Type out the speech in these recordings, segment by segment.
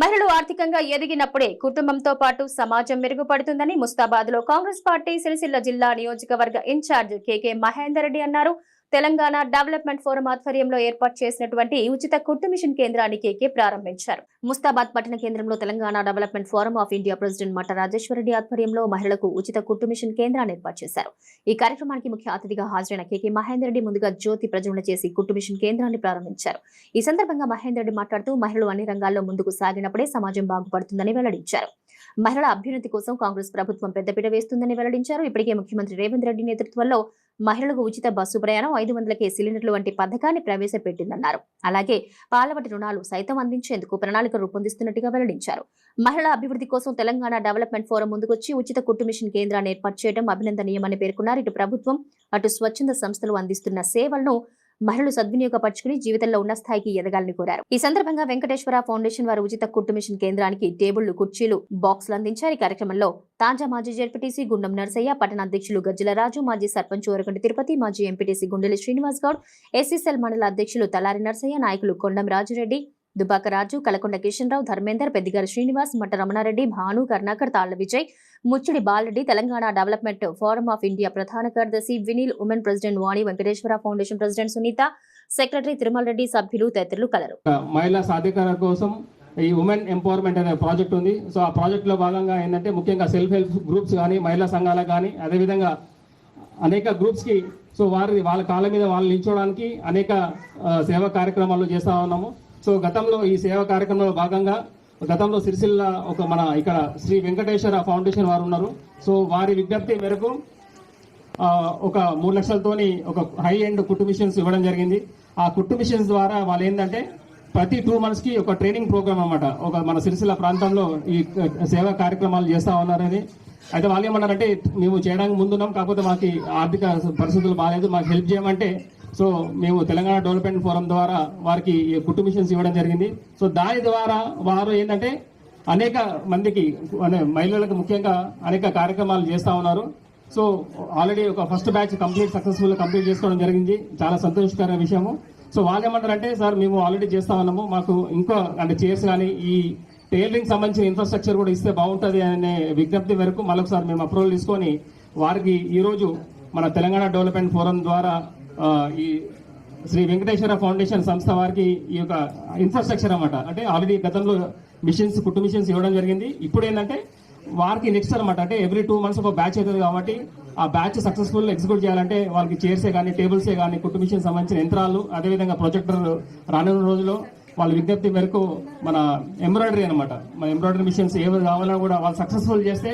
మహిళలు ఆర్థికంగా ఎదిగినప్పుడే కుటుంబంతో పాటు సమాజం మెరుగుపడుతుందని ముస్తాబాద్లో కాంగ్రెస్ పార్టీ సిరిసిల్ల జిల్లా నియోజకవర్గ ఇన్ఛార్జ్ కెకే మహేందర్ రెడ్డి అన్నారు. తెలంగాణ డెవలప్మెంట్ ఫోరం ఆధ్వర్యంలో ఏర్పాటు చేసినటువంటి ఉచిత కుట్టు మిషన్ కేంద్రాన్ని కేకే ప్రారంభించారు. ముస్తాబాద్ పట్టణ కేంద్రంలో Telangana development forum of India president Mata Rajeshwar Reddy ఆధ్వర్యంలో మహిళలకు ఉచిత కుట్టు మిషన్ కేంద్రాన్ని ఏర్పాటు చేశారు. ఈ కార్యక్రమానికి ముఖ్య అతిథిగా హాజరైన కేకే మహేందర్ రెడ్డి ముందుగా జ్యోతి ప్రజ్వలన చేసి కుట్టు మిషన్ కేంద్రాన్ని ప్రారంభించారు. ఈ సందర్భంగా మహేందర్ రెడ్డి మాట్లాడుతూ మహిళలు అన్ని రంగాల్లో ముందుకు సాగినప్పుడే సమాజం బాగుపడుతుందని వెల్లడించారు. మహిళల అభ్యున్నతి కోసం కాంగ్రెస్ ప్రభుత్వం పెద్దపీట వేస్తుందని వెల్లడించారు. ఇప్పటికే ముఖ్యమంత్రి రేవంత్ రెడ్డి నేతృత్వంలో మహిళలకు ఉచిత బస్సు ప్రయాణం ఐదు వందలకే సిలిండర్లు వంటి పథకాన్ని ప్రవేశపెట్టిందన్నారు. అలాగే పాలవటి రుణాలు సైతం అందించేందుకు ప్రణాళిక రూపొందిస్తున్నట్టుగా వెల్లడించారు. మహిళల అభివృద్ధి కోసం తెలంగాణ డెవలప్మెంట్ ఫోరం ముందుకొచ్చి ఉచిత కుట్టు మిషన్ కేంద్రాన్ని ఏర్పాటు చేయడం అభినందనీయమని పేర్కొన్నారు. ఇటు ప్రభుత్వం అటు స్వచ్ఛంద సంస్థలు అందిస్తున్న సేవలను మహిళలు సద్వినియోగపరుచుకుని జీవితంలో ఉన్న స్థాయికి ఎదగాలని కోరారు. ఈ సందర్భంగా వెంకటేశ్వర ఫౌండేషన్ వారు ఉచిత కుట్టు మిషన్ కేంద్రానికి టేబుళ్ళు కుర్చీలు బాక్సులు అందించారు. ఈ కార్యక్రమంలో తాజా మాజీ జడ్పీటీసీ గుండం నర్సయ్య పట్టణ అధ్యక్షులు గజ్జల రాజు మాజీ సర్పంచ్ ఓరగంటి తిరుపతి మాజీ ఎంపీటీసీ గుండెల శ్రీనివాస్ గౌడ్ ఎస్సీసెల్ మండల అధ్యక్షులు తలారి నర్సయ్య నాయకులు కొండం రాజురెడ్డి దుబాక రాజు Kalakonda Kishan Rao Dharmender Peddigari Srinivas Matta Ramana Reddy Bhanu Karnakar Talla Vijay Muchchidi Bala Reddy Telangana development forum of India ప్రధాన కార్యదర్శి Vineel women president Vani Venkateswara foundation president Sunitha secretary Tirumala Reddy సభ్యులు తదితరులు కలరు. మహిళా సాధికార కోసం ఈ ఉమెన్ ఎంపవర్మెంట్ అనే ప్రాజెక్ట్ ఉంది. సో ఆ ప్రాజెక్ట్లో భాగంగా ఏంటంటే ముఖ్యంగా సెల్ఫ్ హెల్ప్ గ్రూప్స్ కానీ మహిళా సంఘాలకు కానీ అదేవిధంగా అనేక గ్రూప్స్కి సో వారి వాళ్ళ కాళ్ళ మీద వాళ్ళు నిల్చోవడానికి అనేక సేవా కార్యక్రమాలు చేస్తూ ఉన్నాము. సో గతంలో ఈ సేవా కార్యక్రమంలో భాగంగా గతంలో సిరిసిల్ల ఒక మన ఇక్కడ శ్రీ వెంకటేశ్వర ఫౌండేషన్ వారు ఉన్నారు. సో వారి విజ్ఞప్తి మేరకు ఒక మూడు లక్షలతోని ఒక హై ఎండ్ కుట్టు మిషన్స్ ఇవ్వడం జరిగింది. ఆ కుట్టు మిషన్స్ ద్వారా వాళ్ళు ఏంటంటే ప్రతి టూ మంత్స్కి ఒక ట్రైనింగ్ ప్రోగ్రామ్ అనమాట ఒక మన సిరిసిల్ల ప్రాంతంలో ఈ సేవా కార్యక్రమాలు చేస్తూ ఉన్నారని. అయితే వాళ్ళు ఏమన్నారంటే మేము చేయడానికి ముందున్నాం కాకపోతే మాకు ఆర్థిక పరిస్థితులు బాగాలేదు మాకు హెల్ప్ చేయమంటే సో మేము తెలంగాణ డెవలప్మెంట్ ఫోరం ద్వారా వారికి కుట్టు మిషన్స్ ఇవ్వడం జరిగింది. సో దాని ద్వారా వారు ఏంటంటే అనేక మందికి అనే మహిళలకు ముఖ్యంగా అనేక కార్యక్రమాలు చేస్తూ ఉన్నారు. సో ఆల్రెడీ ఒక first batch complete successful complete చేసుకోవడం జరిగింది. చాలా సంతోషకర విషయము. సో వాళ్ళు ఏమంటారంటే సార్ మేము ఆల్రెడీ చేస్తా ఉన్నాము. మాకు ఇంకో అంటే చైర్స్ కానీ ఈ టైలరింగ్ సంబంధించిన ఇన్ఫ్రాస్ట్రక్చర్ కూడా ఇస్తే బాగుంటుంది అనే విజ్ఞప్తి మేరకు మరొకసారి మేము అప్రూవల్ తీసుకొని వారికి ఈరోజు మన తెలంగాణ డెవలప్మెంట్ ఫోరం ద్వారా ఈ శ్రీ వెంకటేశ్వర ఫౌండేషన్ సంస్థ వారికి ఈ యొక్క ఇన్ఫ్రాస్ట్రక్చర్ అనమాట అంటే ఆల్రెడీ గతంలో మిషన్స్ కుట్టు మిషన్స్ ఇవ్వడం జరిగింది. ఇప్పుడు ఏంటంటే వారికి నెక్స్ట్ అనమాట అంటే ఎవ్రీ టూ మంత్స్ ఒక బ్యాచ్ అవుతుంది కాబట్టి ఆ బ్యాచ్ సక్సెస్ఫుల్ ఎగ్జిక్యూట్ చేయాలంటే వాళ్ళకి చైర్సే కానీ టేబుల్సే కానీ కుట్టు మిషన్ సంబంధించిన యంత్రాలు అదేవిధంగా ప్రొజెక్టర్ రానున్న రోజుల్లో వాళ్ళ విజ్ఞప్తి మేరకు మన ఎంబ్రాయిడరీ అనమాట మన ఎంబ్రాయిడరీ మిషన్స్ ఏవి కావాలన్నా కూడా వాళ్ళు సక్సెస్ఫుల్ చేస్తే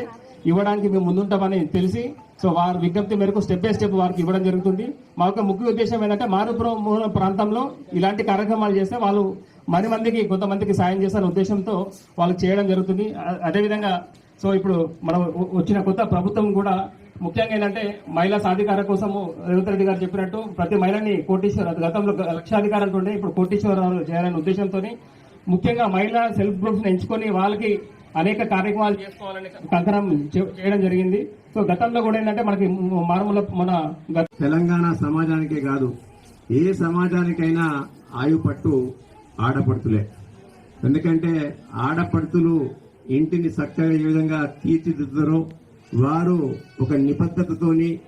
ఇవ్వడానికి మేము ముందుంటామని తెలిసి సో వారి విజ్ఞప్తి మేరకు స్టెప్ బై స్టెప్ వారికి ఇవ్వడం జరుగుతుంది. మా యొక్క ముఖ్య ఉద్దేశం ఏంటంటే మారుపురం ప్రాంతంలో ఇలాంటి కార్యక్రమాలు చేస్తే వాళ్ళు మరి మందికి కొంతమందికి సాయం చేస్తారనే ఉద్దేశంతో వాళ్ళు చేయడం జరుగుతుంది. అదేవిధంగా సో ఇప్పుడు మనం వచ్చిన కొత్త ప్రభుత్వం కూడా ముఖ్యంగా ఏంటంటే మహిళా సాధికార కోసము రేవంత్ రెడ్డి గారు చెప్పినట్టు ప్రతి మహిళని కోటీశ్వర గతంలో లక్షాధికారాలు ఉండే ఇప్పుడు కోటీశ్వరాలు చేయాలనే ఉద్దేశంతో ముఖ్యంగా మహిళా సెల్ఫ్ గ్రూప్స్ ఎంచుకొని వాళ్ళకి అనేక కార్యక్రమాలు చేసుకోవాలని కంకణం చే- చేయడం జరిగింది. సో గతంలో కూడా ఏంటంటే మనకి మారుమూల మన గత తెలంగాణ సమాజానికే కాదు ఏ సమాజానికైనా ఆయు పట్టు ఆడపడుతులే. ఎందుకంటే ఆడపడుతులు ఇంటిని చక్కగా ఏ విధంగా తీర్చిదిద్దుతారో వారు ఒక నిబద్ధతతోని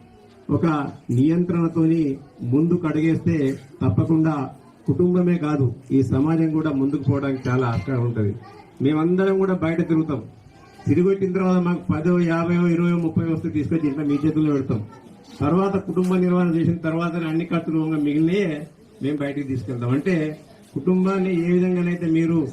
ఒక నియంత్రణతోని ముందుకు అడిగేస్తే తప్పకుండా కుటుంబమే కాదు ఈ సమాజం కూడా ముందుకు పోవడానికి చాలా ఆస్కారం ఉంటుంది. మేమందరం కూడా బయట తిరుగుతాం. తిరిగి వచ్చిన తర్వాత మాకు పదో యాభై ఇరవై ముప్పై వస్తే తీసుకొచ్చి ఇంట్లో మీ చేతుల్లో పెడతాం. తర్వాత కుటుంబ నిర్వహణ చేసిన తర్వాత అన్ని ఖర్చులు మిగిలినే మేము బయటికి తీసుకెళ్తాం. అంటే కుటుంబాన్ని ఏ విధంగానైతే మీరు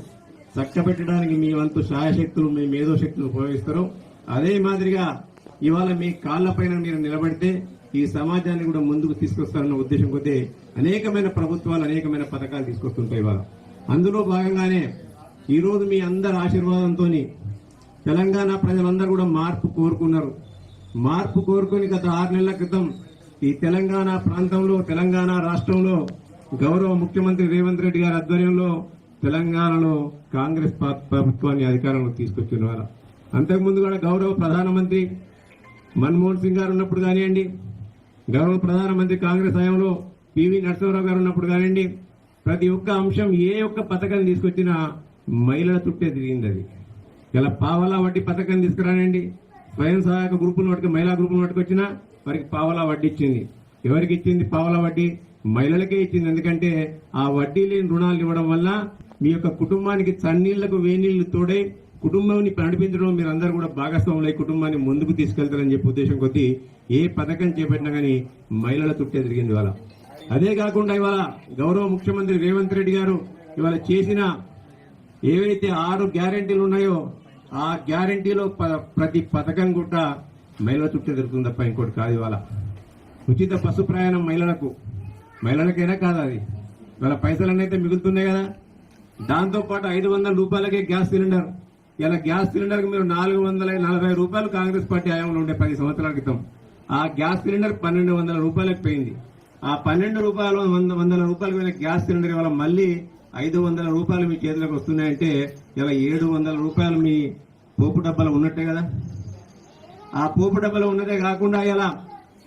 చక్కబెట్టడానికి మీ వంతు సహాయశక్తులు మీ మేధో శక్తులు ఉపయోగిస్తారో అదే మాదిరిగా ఇవాళ మీ కాళ్ళపైన మీరు నిలబడితే ఈ సమాజాన్ని కూడా ముందుకు తీసుకొస్తారన్న ఉద్దేశం కొద్దీ అనేకమైన ప్రభుత్వాలు అనేకమైన పథకాలు తీసుకొస్తుంటాయి ఇవాళ. అందులో భాగంగానే ఈరోజు మీ అందరి ఆశీర్వాదంతో తెలంగాణ ప్రజలందరూ కూడా మార్పు కోరుకున్నారు. మార్పు కోరుకుని గత ఆరు నెలల క్రితం ఈ తెలంగాణ ప్రాంతంలో తెలంగాణ రాష్ట్రంలో గౌరవ ముఖ్యమంత్రి రేవంత్ రెడ్డి గారి ఆధ్వర్యంలో తెలంగాణలో కాంగ్రెస్ ప్రభుత్వాన్ని ప్రభుత్వాన్ని తీసుకొచ్చిన వారు అంతకుముందు కూడా గౌరవ ప్రధానమంత్రి మన్మోహన్ సింగ్ గారు ఉన్నప్పుడు కానివ్వండి గౌరవ ప్రధానమంత్రి కాంగ్రెస్ హయాంలో పివి నరసింహరావు గారు ఉన్నప్పుడు కానివ్వండి ప్రతి ఒక్క అంశం ఏ ఒక్క పథకం తీసుకొచ్చినా మహిళల చుట్టే తిరిగింది అది. ఇలా పావలా వడ్డీ పథకం తీసుకురానండి. స్వయం సహాయక గ్రూపులు వాటికి మహిళా గ్రూపులు పట్టుకొచ్చినా వారికి పావలా వడ్డీ ఇచ్చింది. ఎవరికి ఇచ్చింది పావలా వడ్డీ? మహిళలకే ఇచ్చింది. ఎందుకంటే ఆ వడ్డీ లేని రుణాలు ఇవ్వడం వల్ల మీ యొక్క కుటుంబానికి చన్నీళ్ళకు వేనీళ్ళు తోడై కుటుంబాన్ని నడిపించడం మీరు అందరూ కూడా భాగస్వాములు అయి కుటుంబాన్ని ముందుకు తీసుకెళ్తారని చెప్పి ఉద్దేశం కొద్దీ ఏ పథకం చేపట్టినా కానీ మహిళల చుట్టే తిరిగింది ఇవాళ. అదే కాకుండా ఇవాళ గౌరవ ముఖ్యమంత్రి రేవంత్ రెడ్డి గారు ఇవాళ చేసిన ఏవైతే ఆరు గ్యారెంటీలు ఉన్నాయో ఆ గ్యారెంటీలో ప- ప్రతి పథకం కూడా మహిళల చుట్టూ తిరుగుతుంది తప్ప ఇంకోటి కాదు ఇవాళ. ఉచిత బస్సు ప్రయాణం మహిళలకు మహిళలకైనా కాదు అది. ఇవాళ పైసలన్నీ అయితే మిగులుతున్నాయి కదా. దాంతో పాటు ఐదు వందల రూపాయలకే గ్యాస్ సిలిండర్. ఇలా గ్యాస్ సిలిండర్కి మీరు నాలుగు వందల నలభై రూపాయలు కాంగ్రెస్ పార్టీ హయాంలో ఉండే పది సంవత్సరాల క్రితం. ఆ గ్యాస్ సిలిండర్ పన్నెండు వందల రూపాయలకు పోయింది. ఆ పన్నెండు రూపాయలు వంద వందల రూపాయలు పోయిన గ్యాస్ సిలిండర్ ఇవాళ మళ్ళీ ఐదు వందల రూపాయలు మీ చేతిలోకి వస్తున్నాయంటే ఇలా ఏడు వందల రూపాయలు మీ పోపు డబ్బాలు ఉన్నట్టే కదా? ఆ పోపు డబ్బాలు ఉన్నదే కాకుండా ఇలా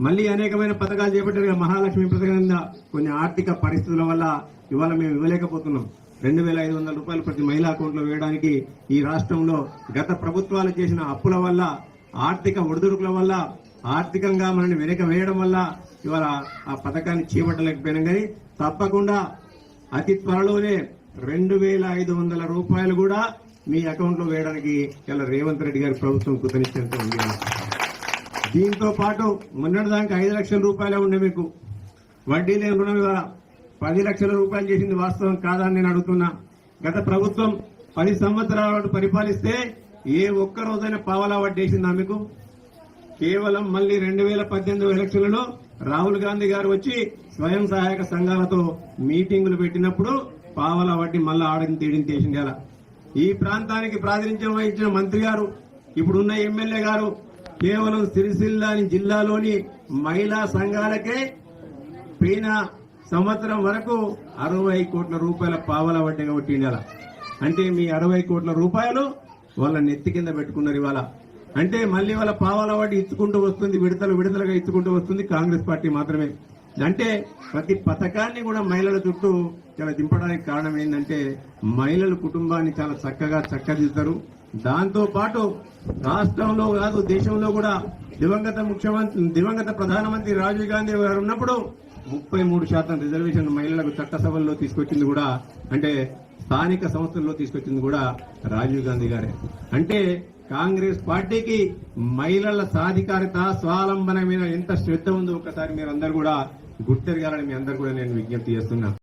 మళ్ళీ అనేకమైన పథకాలు చేపట్టారు కదా, మహాలక్ష్మి పథకం కింద కొన్ని ఆర్థిక పరిస్థితుల వల్ల ఇవాళ మేము ఇవ్వలేకపోతున్నాం. రెండు వేల ఐదు వందల రూపాయలు ప్రతి మహిళా అకౌంట్లో వేయడానికి ఈ రాష్ట్రంలో గత ప్రభుత్వాలు చేసిన అప్పుల వల్ల ఆర్థిక ఒడిదుడుకుల వల్ల ఆర్థికంగా మనల్ని వెనక వేయడం వల్ల ఇవాళ ఆ పథకాన్ని చేపట్టలేకపోయినాం. కానీ తప్పకుండా అతి త్వరలోనే రెండు వేల ఐదు వందల రూపాయలు కూడా మీ అకౌంట్లో వేయడానికి ఇలా రేవంత్ రెడ్డి గారి ప్రభుత్వం కృతనిశ్చయంతో ఉంది. దీంతో పాటు మొన్నటిదాకా ఐదు లక్షల రూపాయలే ఉండే మీకు. వడ్డీ లేని రుణం పది లక్షల రూపాయలు చేసింది వాస్తవం కాదా అని నేను అడుగుతున్నా. గత ప్రభుత్వం పది సంవత్సరాల పాటు పరిపాలిస్తే ఏ ఒక్క రోజైనా పావలా వడ్డీ వేసిందా మీకు? కేవలం మళ్ళీ రెండు వేల పద్దెనిమిది ఎలక్షన్లలో రాహుల్ గాంధీ గారు వచ్చి స్వయం సహాయక సంఘాలతో మీటింగులు పెట్టినప్పుడు పావల వడ్డీ మళ్ళా ఆడని తీడిని తీసింది అలా ఈ ప్రాంతానికి ప్రాతినిధ్యం వహించిన మంత్రి గారు ఇప్పుడున్న ఎమ్మెల్యే గారు కేవలం సిరిసిల్ల జిల్లాలోని మహిళా సంఘాలకే పైన సంవత్సరం వరకు అరవై కోట్ల రూపాయల పావల వడ్డీగా కొట్టింది అలా. అంటే మీ అరవై కోట్ల రూపాయలు వాళ్ళ నెత్తి కింద పెట్టుకున్నారు ఇవాళ. అంటే మళ్ళీ వాళ్ళ పావల వడ్డీ ఇచ్చుకుంటూ వస్తుంది విడతలు విడతలుగా ఇచ్చుకుంటూ వస్తుంది కాంగ్రెస్ పార్టీ మాత్రమే. అంటే ప్రతి పథకాన్ని కూడా మహిళల చుట్టూ చాలా దింపడానికి కారణం ఏంటంటే మహిళలు కుటుంబాన్ని చాలా చక్కగా చక్కదిస్తారు దాంతో పాటు రాష్ట్రంలో కాదు దేశంలో కూడా దివంగత ముఖ్యమంత్రి దివంగత ప్రధానమంత్రి రాజీవ్ గాంధీ గారు ఉన్నప్పుడు ముప్పై మూడు శాతం రిజర్వేషన్ మహిళలకు చట్టసభల్లో తీసుకొచ్చింది కూడా అంటే స్థానిక సంస్థల్లో తీసుకొచ్చింది కూడా రాజీవ్ గాంధీ గారే. అంటే కాంగ్రెస్ పార్టీకి మహిళల సాధికారిత స్వావలంబన మీద ఎంత శ్రద్ధ ఉందో ఒకసారి మీరు అందరు కూడా గుర్తెరగాలని మీ అందరు కూడా నేను విజ్ఞప్తి చేస్తున్నా.